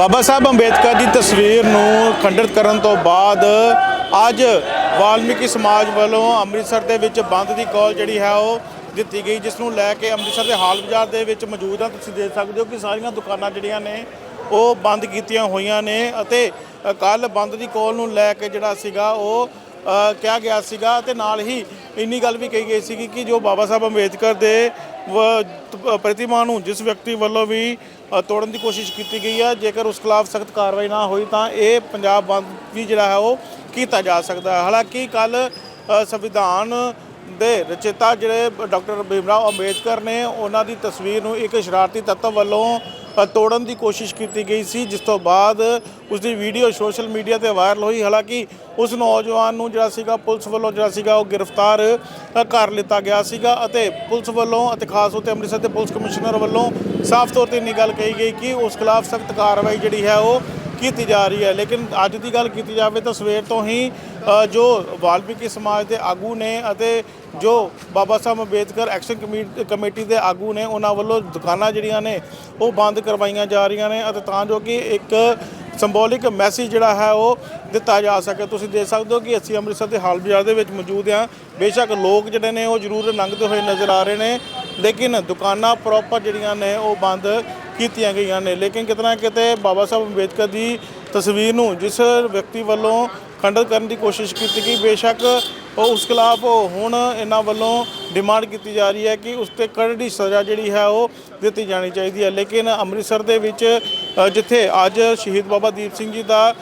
ਬਾਬਾ ਸਾਹਿਬ ਅੰਬੇਦਕਰ ਦੀ ਤਸਵੀਰ ਨੂੰ ਖੰਡਿਤ ਕਰਨ ਤੋਂ ਬਾਅਦ ਅੱਜ ਵਾਲਮੀਕੀ ਸਮਾਜ ਵੱਲੋਂ ਅੰਮ੍ਰਿਤਸਰ ਦੇ ਵਿੱਚ ਬੰਦ ਦੀ ਕਾਲ ਜਿਹੜੀ ਹੈ ਉਹ ਦਿੱਤੀ ਗਈ, ਜਿਸ ਨੂੰ ਲੈ ਕੇ ਅੰਮ੍ਰਿਤਸਰ ਦੇ ਹਾਲ ਬਾਜ਼ਾਰ ਦੇ ਵਿੱਚ ਮੌਜੂਦ ਆ। ਤੁਸੀਂ ਦੇਖ ਸਕਦੇ ਹੋ ਕਿ ਸਾਰੀਆਂ ਦੁਕਾਨਾਂ ਜਿਹੜੀਆਂ ਨੇ ਉਹ ਬੰਦ ਕੀਤੀਆਂ ਹੋਈਆਂ ਨੇ ਅਤੇ ਕੱਲ ਬੰਦ ਦੀ ਕਾਲ ਨੂੰ ਲੈ ਕੇ ਜਿਹੜਾ ਸੀਗਾ ਉਹ ਕਿਹਾ ਗਿਆ ਸੀਗਾ ਤੇ ਨਾਲ ਹੀ ਇੰਨੀ ਗੱਲ ਵੀ ਕਹੀ ਗਈ ਸੀਗੀ ਕਿ ਜੋ ਬਾਬਾ ਸਾਹਿਬ ਅੰਬੇਦਕਰ ਦੇ ਵ- ਪ੍ਰਤਿਮਾ ਨੂੰ ਜਿਸ ਵਿਅਕਤੀ ਵੱਲੋਂ ਵੀ ਤੋੜਨ ਦੀ ਕੋਸ਼ਿਸ਼ ਕੀਤੀ ਗਈ ਹੈ ਜੇਕਰ ਉਸ ਖਿਲਾਫ ਸਖਤ ਕਾਰਵਾਈ ਨਾ ਹੋਈ ਤਾਂ ਇਹ ਪੰਜਾਬ ਬੰਦ ਵੀ ਜਿਹੜਾ ਹੈ ਉਹ ਕੀਤਾ ਜਾ ਸਕਦਾ ਹੈ। ਹਾਲਾਂਕਿ ਕੱਲ ਸੰਵਿਧਾਨ ਦੇ ਰਚੇਤਾ ਜਿਹੜੇ ਡਾਕਟਰ ਭੀਮਰਾਓ ਅੰਬੇਦਕਰ ਨੇ ਉਹਨਾਂ ਦੀ ਤਸਵੀਰ ਨੂੰ ਇੱਕ ਸ਼ਰਾਰਤੀ ਤੱਤਵ ਵੱਲੋਂ ਤੋੜਨ ਦੀ ਕੋਸ਼ਿਸ਼ ਕੀਤੀ ਗਈ ਸੀ, ਜਿਸ ਤੋਂ ਬਾਅਦ ਉਸ ਦੀ ਵੀਡੀਓ ਸੋਸ਼ਲ ਮੀਡੀਆ ਤੇ ਵਾਇਰਲ ਹੋਈ। ਹਾਲਾਂਕਿ ਉਸ ਨੌਜਵਾਨ ਨੂੰ ਜਿਹੜਾ ਸੀਗਾ, ਪੁਲਿਸ ਵੱਲੋਂ ਜਿਹੜਾ ਸੀਗਾ, ਉਹ ਗ੍ਰਿਫਤਾਰ ਕਰ ਲਿੱਤਾ ਗਿਆ ਸੀਗਾ ਅਤੇ ਪੁਲਿਸ ਵੱਲੋਂ ਅਤੇ ਖਾਸ ਉੱਤੇ ਅੰਮ੍ਰਿਤਸਰ ਦੇ ਪੁਲਿਸ ਕਮਿਸ਼ਨਰ ਵੱਲੋਂ ਸਾਫ਼ ਤੌਰ ਤੇ ਇੰਨੀ ਗੱਲ ਕਹੀ ਗਈ ਕਿ ਉਸ ਖਿਲਾਫ ਸਖਤ ਕਾਰਵਾਈ ਜਿਹੜੀ ਹੈ, ਉਹ ਕੀਤੀ ਜਾ ਰਹੀ ਹੈ। ਲੇਕਿਨ ਅੱਜ ਦੀ ਗੱਲ ਕੀਤੀ ਜਾਵੇ ਤਾਂ ਸਵੇਰ ਤੋਂ ਹੀ ਜੋ ਵਾਲਮੀਕੀ ਸਮਾਜ ਦੇ ਆਗੂ ਨੇ ਅਤੇ ਜੋ ਬਾਬਾ ਸਾਹਿਬ ਅੰਬੇਦਕਰ ਐਕਸ਼ਨ ਕਮੀ- ਕਮੇਟੀ ਦੇ ਆਗੂ ਨੇ, ਉਹਨਾਂ ਵੱਲੋਂ ਦੁਕਾਨਾਂ ਜਿਹੜੀਆਂ ਨੇ, ਉਹ ਬੰਦ ਕਰਵਾਈਆਂ ਜਾ ਰਹੀਆਂ ਨੇ ਅਤੇ ਤਾਂ ਜੋ ਕਿ ਇੱਕ ਸਿੰਬੋਲਿਕ ਮੈਸੇਜ ਜਿਹੜਾ ਹੈ, ਉਹ ਦਿੱਤਾ ਜਾ ਸਕੇ। ਤੁਸੀਂ ਦੇਖ ਸਕਦੇ ਹੋ ਕਿ ਅਸੀਂ ਅੰਮ੍ਰਿਤਸਰ ਦੇ ਹਾਲ ਬਾਜ਼ਾਰ ਦੇ ਵਿੱਚ ਮੌਜੂਦ ਹਾਂ। ਬੇਸ਼ੱਕ ਲੋਕ ਜਿਹੜੇ ਨੇ, ਉਹ ਜ਼ਰੂਰ ਲੰਘਦੇ ਹੋਏ ਨਜ਼ਰ ਆ ਰਹੇ ਨੇ। ਲੇਕਿਨ ਦੁਕਾਨਾਂ ਪ੍ਰੋਪਰ ਜਿਹੜੀਆਂ ਨੇ, ਉਹ ਬੰਦ ਕੀਤੀਆਂ ਗਈਆਂ ਨੇ। ਲੇਕਿਨ ਕਿਤਨਾ ਕਿਤੇ ਬਾਬਾ ਸਾਹਿਬ ਅੰਬੇਦਕਰ ਦੀ ਤਸਵੀਰ ਨੂੰ ਜਿਸ ਵਿਅਕਤੀ ਵੱਲੋਂ ਖੰਡਿਤ ਕਰਨ ਦੀ ਕੋਸ਼ਿਸ਼ ਕੀਤੀ ਗਈ, ਬੇਸ਼ੱਕ ਉਸ ਖਿਲਾਫ ਹੁਣ ਇਹਨਾਂ ਵੱਲੋਂ ਡਿਮਾਂਡ ਕੀਤੀ ਜਾ ਰਹੀ ਹੈ ਕਿ ਉਸ ਤੇ ਕਰੜੀ ਸਜ਼ਾ ਜਿਹੜੀ ਹੈ ਉਹ ਦਿੱਤੀ ਜਾਣੀ ਚਾਹੀਦੀ ਹੈ। ਲੇਕਿਨ ਅੰਮ੍ਰਿਤਸਰ ਦੇ ਵਿੱਚ ਜਿੱਥੇ ਅੱਜ ਸ਼ਹੀਦ ਬਾਬਾ ਦੀਪ ਸਿੰਘ ਜੀ ਦਾ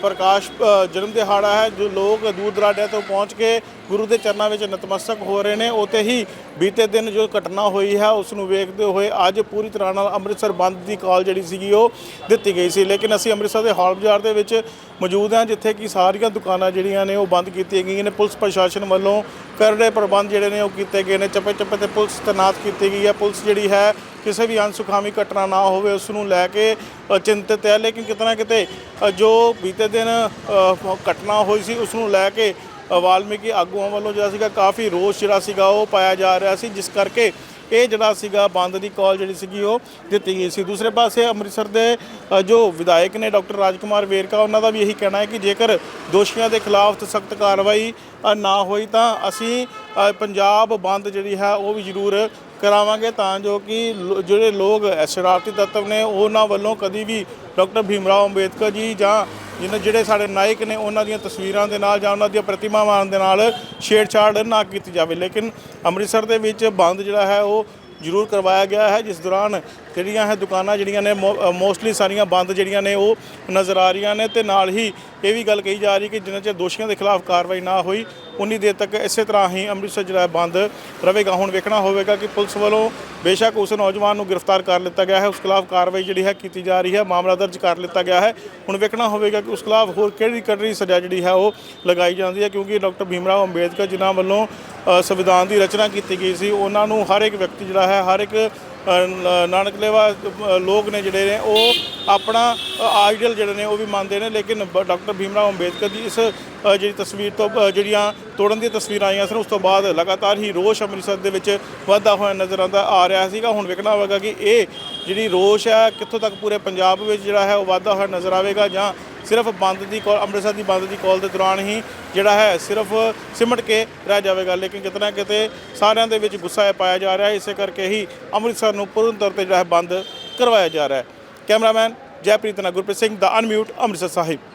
ਪ੍ਰਕਾਸ਼ ਜਨਮ ਦਿਹਾੜਾ ਹੈ, ਜੋ ਲੋਕ ਦੂਰ ਦਰਾਡੇ ਤੋਂ ਪਹੁੰਚ ਕੇ ਗੁਰੂ ਦੇ ਚਰਨਾਂ ਵਿੱਚ ਨਤਮਸਤਕ ਹੋ ਰਹੇ ਨੇ ਉਤੇ ਹੀ ਬੀਤੇ ਦਿਨ ਜੋ ਘਟਨਾ ਹੋਈ ਹੈ ਉਸ ਨੂੰ ਵੇਖਦੇ ਹੋਏ ਅੱਜ ਪੂਰੀ ਤਰ੍ਹਾਂ ਨਾਲ ਅੰਮ੍ਰਿਤਸਰ ਬੰਦ ਦੀ ਕਾਲ ਜਿਹੜੀ ਸੀਗੀ, ਉਹ ਦਿੱਤੀ ਗਈ ਸੀ। ਲੇਕਿਨ ਅਸੀਂ ਅੰਮ੍ਰਿਤਸਰ ਦੇ ਹਾਲ ਬਾਜ਼ਾਰ ਦੇ ਵਿੱਚ ਮੌਜੂਦ ਹਾਂ, ਜਿੱਥੇ ਕਿ ਸਾਰੀਆਂ ਦੁਕਾਨਾਂ ਜਿਹੜੀਆਂ ਨੇ, ਉਹ ਬੰਦ ਕੀਤੀਆਂ ਗਈਆਂ ਨੇ। ਪੁਲਿਸ ਪ੍ਰਸ਼ਾਸਨ ਵੱਲੋਂ ਕਰੜੇ ਪ੍ਰਬੰਧ ਜਿਹੜੇ ਨੇ ਉਹ ਕੀਤੇ ਗਏ ਨੇ। ਚੱਪੇ ਚੱਪੇ ਤੇ ਪੁਲਿਸ ਤੈਨਾਤ ਕੀਤੀ ਗਈ ਹੈ। ਪੁਲਿਸ ਜਿਹੜੀ ਹੈ ਕਿਸੇ ਵੀ ਅਨਸੁਖਾਵੀ ਘਟਨਾ ਨਾ ਹੋਵੇ ਉਸ ਨੂੰ ਲੈ ਕੇ ਅ, ਚਿੰਤਿਤ ਹੈ। ਲੇਕਿਨ ਕਿਤੇ ਨਾ ਕਿਤੇ ਜੋ ਬੀਤੇ ਦਿਨ ਘਟਨਾ ਹੋਈ ਸੀ ਉਸ ਨੂੰ ਲੈ ਕੇ ਵਾਲਮੀਕੀ ਆਗੂਆਂ ਵੱਲੋਂ ਜਿਹੜਾ ਸੀਗਾ ਕਾਫੀ ਰੋਸ ਜਿਹੜਾ ਸੀਗਾ ਉਹ ਪਾਇਆ ਜਾ ਰਿਹਾ ਸੀ। ਜਿਸ ਕਰਕੇ ਇਹ ਜਿਹੜਾ ਸੀਗਾ ਬੰਦ ਦੀ ਕਾਲ ਜਿਹੜੀ ਸੀਗੀ ਉਹ ਦਿੱਤੀ ਗਈ ਸੀ। ਦੂਸਰੇ ਪਾਸੇ ਅੰਮ੍ਰਿਤਸਰ ਦੇ ਜੋ ਵਿਧਾਇਕ ਨੇ ਡਾਕਟਰ ਰਾਜਕੁਮਾਰ ਵੇਰਕਾ, ਉਹਨਾਂ ਦਾ ਵੀ ਇਹੀ ਕਹਿਣਾ ਹੈ ਕਿ ਜੇਕਰ ਦੋਸ਼ੀਆਂ ਦੇ ਖਿਲਾਫ ਸਖਤ ਕਾਰਵਾਈ ਨਾ ਹੋਈ ਤਾਂ ਅਸੀਂ ਪੰਜਾਬ ਬੰਦ ਜਿਹੜੀ ਹੈ ਉਹ ਵੀ ਜ਼ਰੂਰ ਕਰਾਵਾਂਗੇ ਤਾਂ ਜੋ ਕਿ ਲੋ- ਜਿਹੜੇ ਲੋਕ ਸ਼ਰਾਰਤੀ ਤੱਤਵ ਨੇ, ਉਹਨਾਂ ਵੱਲੋਂ ਕਦੀ ਵੀ ਡਾਕਟਰ ਭੀਮਰਾਓ ਅੰਬੇਦਕਰ ਜੀ ਜਾਂ ਜਿਹਨਾਂ ਜਿਹੜੇ ਸਾਡੇ ਨਾਇਕ ਨੇ, ਉਹਨਾਂ ਦੀਆਂ ਤਸਵੀਰਾਂ ਦੇ ਨਾਲ ਜਾਂ ਉਹਨਾਂ ਦੀਆਂ ਪ੍ਰਤਿਮਾਵਾਂ ਦੇ ਨਾਲ ਛੇੜਛਾੜ ਨਾ ਕੀਤੀ ਜਾਵੇ। ਲੇਕਿਨ ਅੰਮ੍ਰਿਤਸਰ ਦੇ ਵਿੱਚ ਬੰਦ ਜਿਹੜਾ ਹੈ, ਉਹ ਜ਼ਰੂਰ ਕਰਵਾਇਆ ਗਿਆ ਹੈ, ਜਿਸ ਦੌਰਾਨ ਜਿਹੜੀਆਂ ਹੈ ਦੁਕਾਨਾਂ ਜਿਹੜੀਆਂ ਨੇ ਮੋਸਟਲੀ ਸਾਰੀਆਂ ਬੰਦ ਜਿਹੜੀਆਂ ਨੇ ਉਹ ਨਜ਼ਰ ਆ ਰਹੀਆਂ ਨੇ ਤੇ ਨਾਲ ਹੀ ਇਹ ਵੀ ਗੱਲ ਕਹੀ ਜਾ ਰਹੀ ਕਿ ਜਿਨ੍ਹਾਂ ਚਿਰ ਦੋਸ਼ੀਆਂ ਦੇ ਖਿਲਾਫ ਕਾਰਵਾਈ ਨਾ ਹੋਈ, ਉਨੀ ਦੇਰ ਤੱਕ ਇਸੇ ਤਰ੍ਹਾਂ ਹੀ ਅੰਮ੍ਰਿਤਸਰ ਜਿਹੜਾ ਹੈ ਬੰਦ ਰਹੇਗਾ। ਹੁਣ ਵੇਖਣਾ ਹੋਵੇਗਾ ਕਿ ਪੁਲਿਸ ਵੱਲੋਂ ਬੇਸ਼ੱਕ ਉਸ ਨੌਜਵਾਨ ਨੂੰ ਗ੍ਰਿਫਤਾਰ ਕਰ ਲਿੱਤਾ ਗਿਆ ਹੈ, ਉਸ ਖਿਲਾਫ ਕਾਰਵਾਈ ਜਿਹੜੀ ਹੈ ਕੀਤੀ ਜਾ ਰਹੀ ਹੈ, ਮਾਮਲਾ ਦਰਜ ਕਰ ਲਿੱਤਾ ਗਿਆ ਹੈ। ਹੁਣ ਵੇਖਣਾ ਹੋਵੇਗਾ ਕਿ ਉਸ ਖਿਲਾਫ ਹੋਰ ਕਿਹੜੀ ਕਰੜੀ ਸਜ਼ਾ ਜਿਹੜੀ ਹੈ ਉਹ ਲਗਾਈ ਜਾਂਦੀ ਹੈ, ਕਿਉਂਕਿ ਡਾਕਟਰ ਭੀਮਰਾਓ ਅੰਬੇਦਕਰ ਜਿਨ੍ਹਾਂ ਵੱਲੋਂ ਸੰਵਿਧਾਨ ਦੀ ਰਚਨਾ ਕੀਤੀ ਗਈ ਸੀ, ਉਹਨਾਂ ਨੂੰ ਹਰ ਇੱਕ ਵਿਅਕਤੀ ਜਿਹੜਾ ਹੈ, ਹਰ ਇੱਕ ਨਾਨਕਲੇਵਾ ਲੋਕ ਨੇ ਜਿਹੜੇ ਨੇ, ਉਹ ਆਪਣਾ ਆਈਡਲ ਜਿਹੜੇ ਨੇ, ਉਹ ਵੀ ਮੰਨਦੇ ਨੇ, ਲੇਕਿਨ ਬ- ਡਾਕਟਰ ਭੀਮਰਾਓ ਅੰਬੇਦਕਰ ਦੀ ਇਸ ਜਿਹੜੀ ਤਸਵੀਰ ਤੋਂ ਜਿਹੜੀਆਂ ਤੋੜਨ ਦੀਆਂ ਤਸਵੀਰਾਂ ਆਈਆਂ ਸਨ, ਉਸ ਤੋਂ ਬਾਅਦ ਲਗਾਤਾਰ ਹੀ ਰੋਸ਼ ਅੰਮ੍ਰਿਤਸਰ ਦੇ ਵਿੱਚ ਵਾਧਾ ਹੋਇਆ ਨਜ਼ਰ ਆਉਂਦਾ, ਆ ਰਿਹਾ ਸੀਗਾ। ਹੁਣ ਵੇਖਣਾ ਹੋਵੇਗਾ ਕਿ ਇਹ ਜਿਹੜੀ ਰੋਸ਼ ਹੈ, ਕਿੱਥੋਂ ਤੱਕ ਪੂਰੇ ਪੰਜਾਬ ਵਿੱਚ ਜਿਹੜਾ ਹੈ, ਉਹ ਵਾਧਾ ਹੋਇਆ ਨਜ਼ਰ ਆਵੇਗਾ ਜਾਂ ਸਿਰਫ ਬੰਦ ਦੀ ਕਾਲ, ਅੰਮ੍ਰਿਤਸਰ ਦੀ ਬੰਦ ਦੀ ਕਾਲ ਦੇ ਦੌਰਾਨ ਹੀ ਜਿਹੜਾ ਹੈ ਸਿਰਫ ਸਿਮਟ ਕੇ ਰਹਿ ਜਾਵੇਗਾ। ਲੇਕਿਨ ਕਿਤੇ ਨਾ ਕਿਤੇ ਸਾਰਿਆਂ ਦੇ ਵਿੱਚ ਗੁੱਸਾ ਇਹ ਪਾਇਆ ਜਾ ਰਿਹਾ ਹੈ ਇਸੇ ਕਰਕੇ ਹੀ ਅੰਮ੍ਰਿਤਸਰ ਨੂੰ ਪੂਰਨ ਤੌਰ ਤੇ ਜਿਹੜਾ ਹੈ ਬੰਦ ਕਰਵਾਇਆ ਜਾ ਰਿਹਾ ਹੈ। ਕੈਮਰਾਮੈਨ ਜੈਪ੍ਰੀਤ ਨਾਲ ਗੁਰਪ੍ਰੀਤ ਸਿੰਘ ਦਾ ਅਨਮਿਊਟ ਅੰਮ੍ਰਿਤਸਰ ਸਾਹਿਬ।